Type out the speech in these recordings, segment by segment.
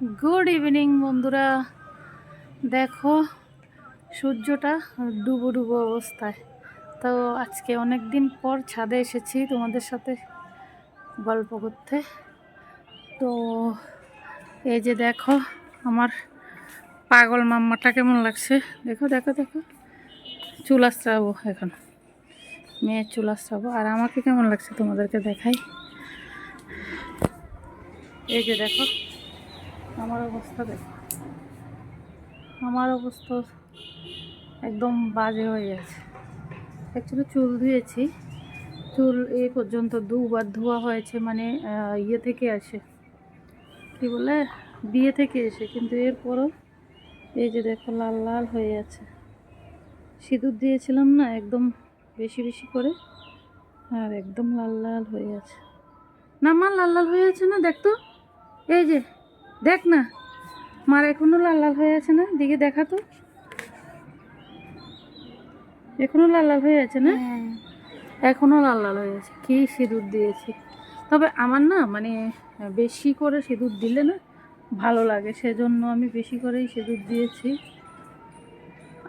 Good evening বন্ধুরা। দেখো, সূর্যটা ডুবো ডুবো অবস্থায়। তো আজকে অনেক দিন পর ছাদে এসেছি তোমাদের সাথে গল্প করতে। তো এই যে দেখো, আমার পাগল মাম্মাটা কেমন লাগছে? দেখো দেখো দেখো। চুল আশ্রাবো এখন। মেয়ের চুল আশ্রাবো আর আমাকে কেমন লাগছে তোমাদেরকে দেখাই? এই যে দেখো। আমার অবস্থা দেখো। আমার অবস্থা একদম বাজে হয়ে গেছে। অ্যাকচুয়ালি চুল ধুয়েছি। চুল এ পর্যন্ত দুবার ধোয়া হয়েছে মানে ইয়ে থেকে আসে। কি বলে? বিয়ে থেকে এসে। কিন্তু এরপরও এই যে দেখো, লাল লাল হয়ে আছে। সিঁদুর দিয়েছিলাম না একদম বেশি বেশি করে, আর একদম লাল লাল হয়ে আছে। না মা, লাল লাল হয়ে আছে না, দেখ তো। এই যে দেখ না মার এখনও লাল লাল হয়ে আছে না? দিকে দেখা তো। এখনও লাল লাল হয়ে আছে না? এখনও লাল লাল হয়ে আছে। কি সিঁদুর দিয়েছি। তবে আমার না মানে বেশি করে সিঁদুর দিলে না ভালো লাগে। সেজন্য আমি বেশি করেই সিঁদুর দিয়েছি।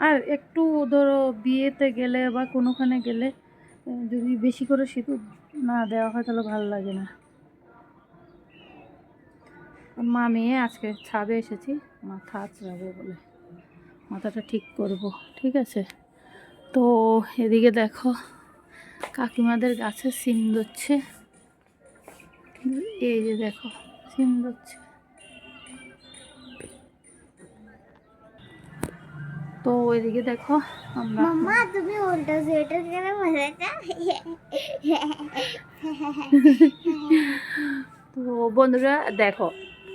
আর একটু ধরো বিয়েতে গেলে বা কোনোখানে গেলে যদি বেশি করে সিঁদুর না দেওয়া হয় তাহলে ভালো লাগে না। মা মেয়ে আজকে ছাদে এসেছি। মাথা আঁচড়াবে বলে। মাথাটা ঠিক করব ঠিক আছে? তো এদিকে দেখো কাকিমাদের গাছে সিম ধরছে। এই যে দেখো সিম ধরছে। তো এদিকে দেখো আমরা মাম্মা তুমি উল্টো সোয়েটার কেন বলেছ তো বন্ধুরা দেখো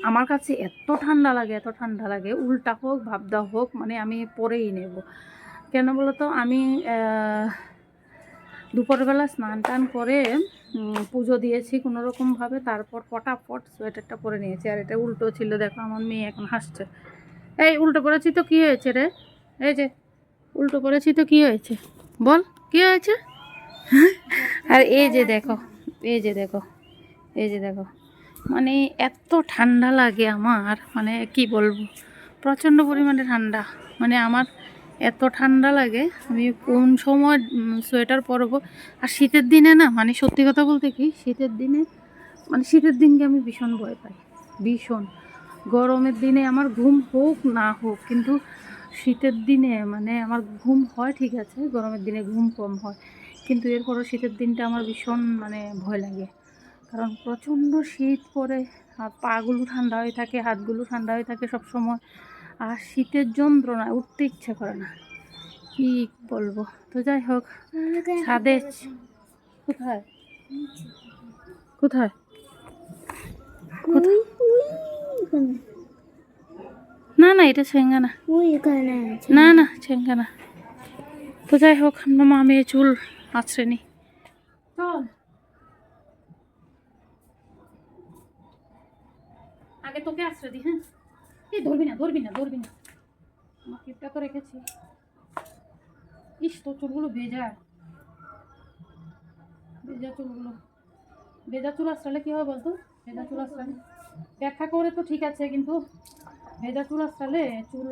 আমার কাছে এত ঠান্ডা লাগে, এত ঠান্ডা লাগে, উল্টা হোক, ভাবদা হোক মানে আমি পরেই নেব। কেন বলো তো আমি দুপুরবেলা স্নান টান করে পুজো দিয়েছি কোনো রকমভাবে তারপর ফটাফট সোয়েটারটা পরে নিয়েছি। আর এটা উল্টো ছিল, দেখো আমার মেয়ে এখন হাসছে। এই, উল্টো করেছি তো কী হয়েছে রে? এই যে, উল্টো করেছি তো কী হয়েছে? বল, কী হয়েছে? আর এই যে দেখো, এই যে দেখো, এই যে দেখো। মানে এত ঠান্ডা লাগে আমার মানে কি বলব? প্রচণ্ড পরিমাণে ঠান্ডা। মানে আমার এত ঠান্ডা লাগে, আমি কোন সময় সোয়েটার পরবো? আর শীতের দিনে না মানে সত্যি কথা বলতে কি, শীতের দিনে মানে শীতের দিনকে আমি ভীষণ ভয় পাই। ভীষণ। গরমের দিনে আমার ঘুম হোক না হোক, কিন্তু শীতের দিনে মানে আমার ঘুম হয় ঠিক আছে, গরমের দিনে ঘুম কম হয়। কিন্তু এরপরও শীতের দিনটা আমার ভীষণ মানে ভয় লাগে। কারণ প্রচণ্ড শীত পড়ে, আর পাগুলো ঠান্ডা হয়ে থাকে, হাতগুলো ঠান্ডা হয়ে থাকে সব সময় আর শীতের যন্ত্রণা উঠতে ইচ্ছে করে না। কি বলব? তো যাই হোক, ছাদে কোথায়? কোথায়? না না, এটা ছেঙ্গা না। না না, ছেঙ্গা না। তো যাই হোক, আমরা মা মেয়ে চুল আছড়ে নি চল আগে তোকে আছড়ে দি হ্যাঁ? এই ধরবি না ধরবি না ধরবি না। আমার তো রেখেছি। ইস, তোর চুলগুলো ভেজা ভেজা চুলগুলো। ভেজা চুল আশ্রালে কী হবে বলতো? ভেজা চুল আশ্রালে ব্যাখ্যা করে তো ঠিক আছে, কিন্তু ভেজা চুল আশ্রালে চুল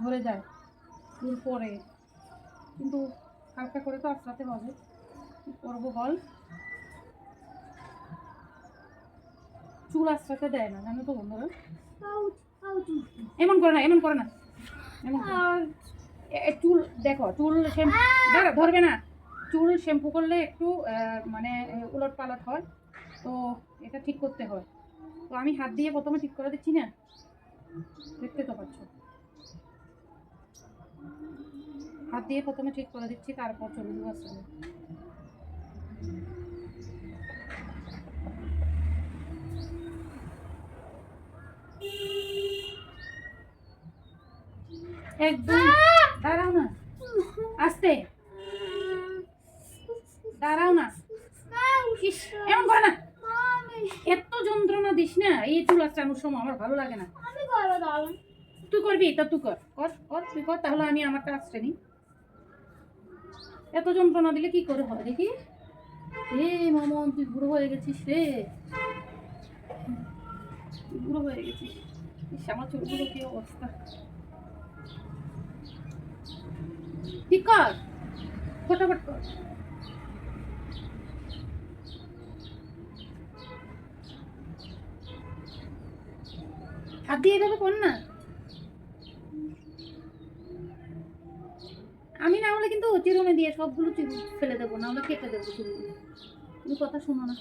ধরে যায় চুল পড়ে। কিন্তু হালকা করে তো আশ্রাতে হবে। করব বল? চুল আশ্রাতে দেয় না জানো তো বন্ধুরা? এমন করে না এমন করে না। এমন চুল দেখো চুল শ্যাম্পু ধরবে না। চুল শ্যাম্পু করলে একটু মানে উলট পালট হয়। তো এটা ঠিক করতে হয়। তো আমি হাত দিয়ে প্রথমে ঠিক করে দিচ্ছি না? দেখতে তো পাচ্ছ। হাত দিয়ে প্রথমে ঠিক করে দিচ্ছি তারপর চলে দেবো আসলে দাঁড়াও না। আস্তে। দাঁড়াও না। এমন করে না। এত যন্ত্রণা দিস না। এই চুল আসানোর সময় আমার ভালো লাগে না। তুই করবি? তা তুই কর। কর কর তুই কর তাহলে আমি আমারটা আসতে নি এত যন্ত্রণা দিলে কি করে হয় দেখি? এ মামন তুই বুড়ো হয়ে গেছিস রে। বুড়ো হয়ে গেছিস। আমার চুলগুলো কি অবস্থা? ঠিক কর ফটাফট কর। হাত দিয়ে এভাবে কর না। আমি না হলে কিন্তু চিরুনি দিয়ে সবগুলো ফেলে দেবো, না হলে কেটে দেবো চুলগুলো তুমি কথা শোনো না।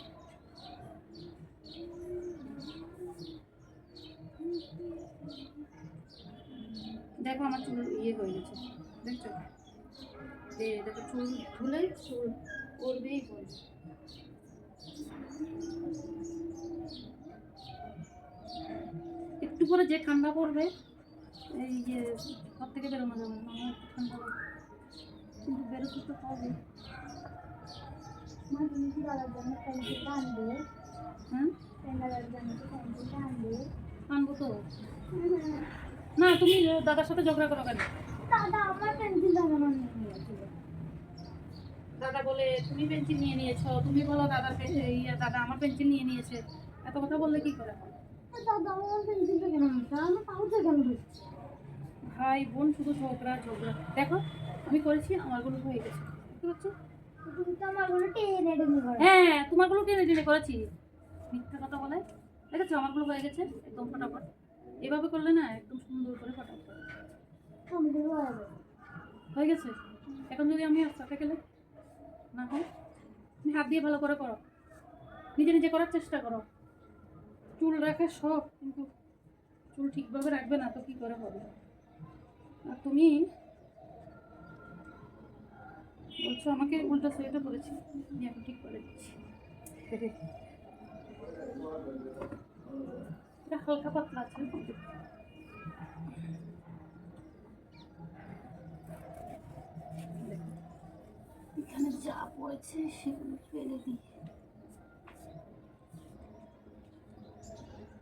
দেখো আমার চুল ইয়ে হয়ে গেছে। দেখছ? দেখো চুল ধুলে চুল পড়বেই পড়বে একটু পরে যে ঠান্ডা পড়বে এই যে ঘর থেকে বেরোনো যাবে আমার ঠান্ডা কিন্তু বেরোতে তো মা তুমি কি জন্য আনবে হ্যাঁ? জন্য আনবে আনব তো। না তুমি দাদার সাথে ঝগড়া করো কেন? দাদা আমার পেন্সিল দাদা মানে দাদা বলে তুমি পেন্সিল নিয়ে নিয়েছো তুমি বলো দাদার ইয়ে দাদা আমার পেন্সিল নিয়ে নিয়েছে। এত কথা বললে কি করে? দাদা আমার পেন্সিলটা কেন নিচ্ছে আমার পাউচে কেন ঢুকছে ভাই বোন শুধু ঝগড়া ঝগড়া। দেখো আমি করেছি আমারগুলো হয়ে গেছে। বুঝতে পারছ? তুমি তো টেনে টেনে করো হ্যাঁ তোমারগুলো টেনে টেনে করেছি। মিথ্যা কথা বলে। দেখেছ? আমারগুলো হয়ে গেছে একদম ফটাফট। এভাবে করলে না একদম সুন্দর করে ফটাফট। হয়ে গেছে? এখন যদি আমি সাথে গেলে তুমি হাত দিয়ে ভালো করে করো। নিজে নিজে করার চেষ্টা করো। চুল রাখে সব, কিন্তু চুল ঠিকভাবে রাখবে না তো কি করে হবে? আর তুমি বলছো আমাকে উল্টা সোয়েটার করেছি আমি এখন ঠিক করে দিচ্ছি। এটা হালকা পাতলা আছে। যা পড়েছে সেগুলো ফেলে দিই।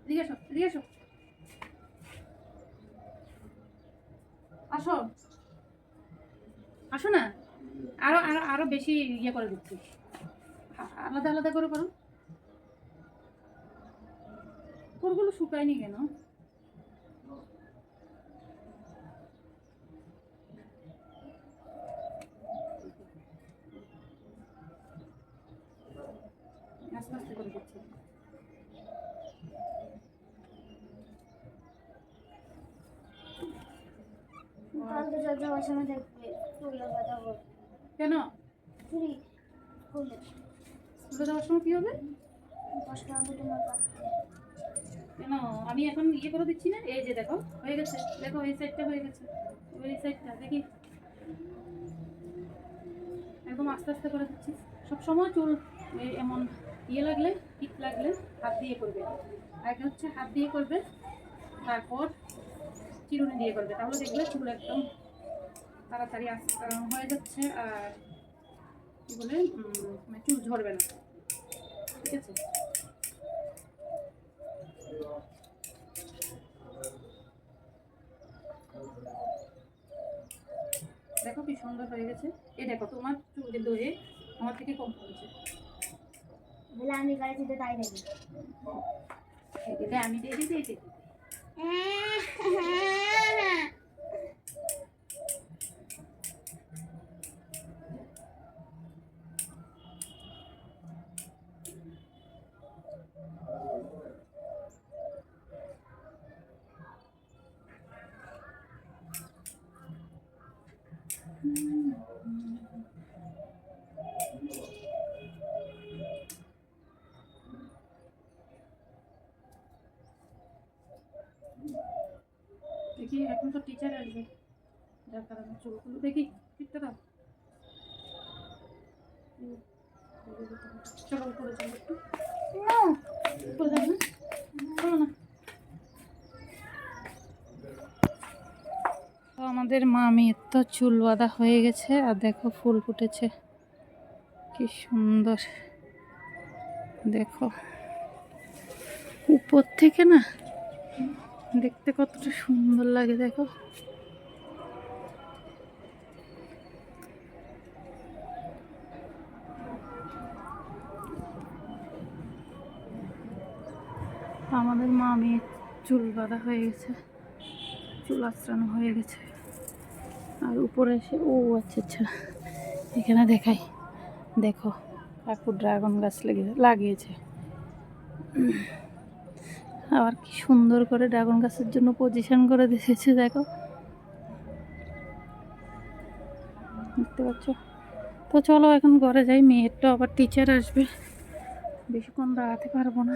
এদিকে আসো আসো। আসো না, আরও আরও আরও বেশি ইয়ে করে দিচ্ছি। আলাদা আলাদা করে করো। তোরগুলো শুকায়নি কেন আস্তে আস্তে করে দিচ্ছি যত সময় দেখবে চুলে কথা বল কেন? চুরি খুলে স্কুলে যাওয়ার সময় কি হবে? কষ্ট হবে তোমার কেন? আমি এখন ইয়ে করে দিচ্ছি না? এই যে দেখো হয়ে গেছে। দেখো এই সাইডটা হয়ে গেছে। এই সাইডটা দেখি। একদম আস্তে আস্তে করে দিচ্ছি। সবসময় চুল এমন ইয়ে লাগলে ঠিক লাগলে হাত দিয়ে করবে। আগে হচ্ছে হাত দিয়ে করবে তারপর চিরুনি দিয়ে করবে। তাহলে দেখবে চুল একদম তাড়াতাড়ি আস- হয়ে যাচ্ছে আর কি বলে চুল ঝরবে না। ঠিক আছে? দেখো কি সুন্দর হয়ে গেছে। এ দেখো তোমার চুল কিন্তু এ আমার থেকে কম পড়েছে বলে আমি করেছি তো তাই নাকি এটা আমি দিয়ে দিই এখন তো টিচার আসবে। যার কারণে দেখি ঠিকটা দাও। তো আমাদের মামির তো চুল বাঁধা হয়ে গেছে, আর দেখো ফুল ফুটেছে। কি সুন্দর। দেখো। উপর থেকে না দেখতে কতটা সুন্দর লাগে দেখো। আমাদের মামি চুল বাঁধা হয়ে গেছে চুল আশ্রানো হয়ে গেছে। আর উপরে এসে ও আচ্ছা আচ্ছা। এখানে দেখাই দেখো কাকু ড্রাগন গাছ লেগে লাগিয়েছে। উম, আবার কি সুন্দর করে ড্রাগন গাছের জন্য পজিশন করে দিয়েছে, দেখো। দেখতে পাচ্ছ? তো চলো, এখন ঘরে যাই, মেয়ের তো আবার টিচার আসবে। বেশিক্ষণ দাঁড়াতে পারব না।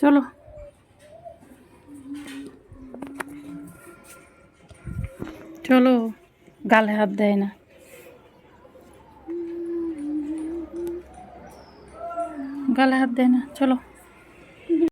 চলো চলো গালে হাত দেয় না। গালে হাত দেয় না। চলো।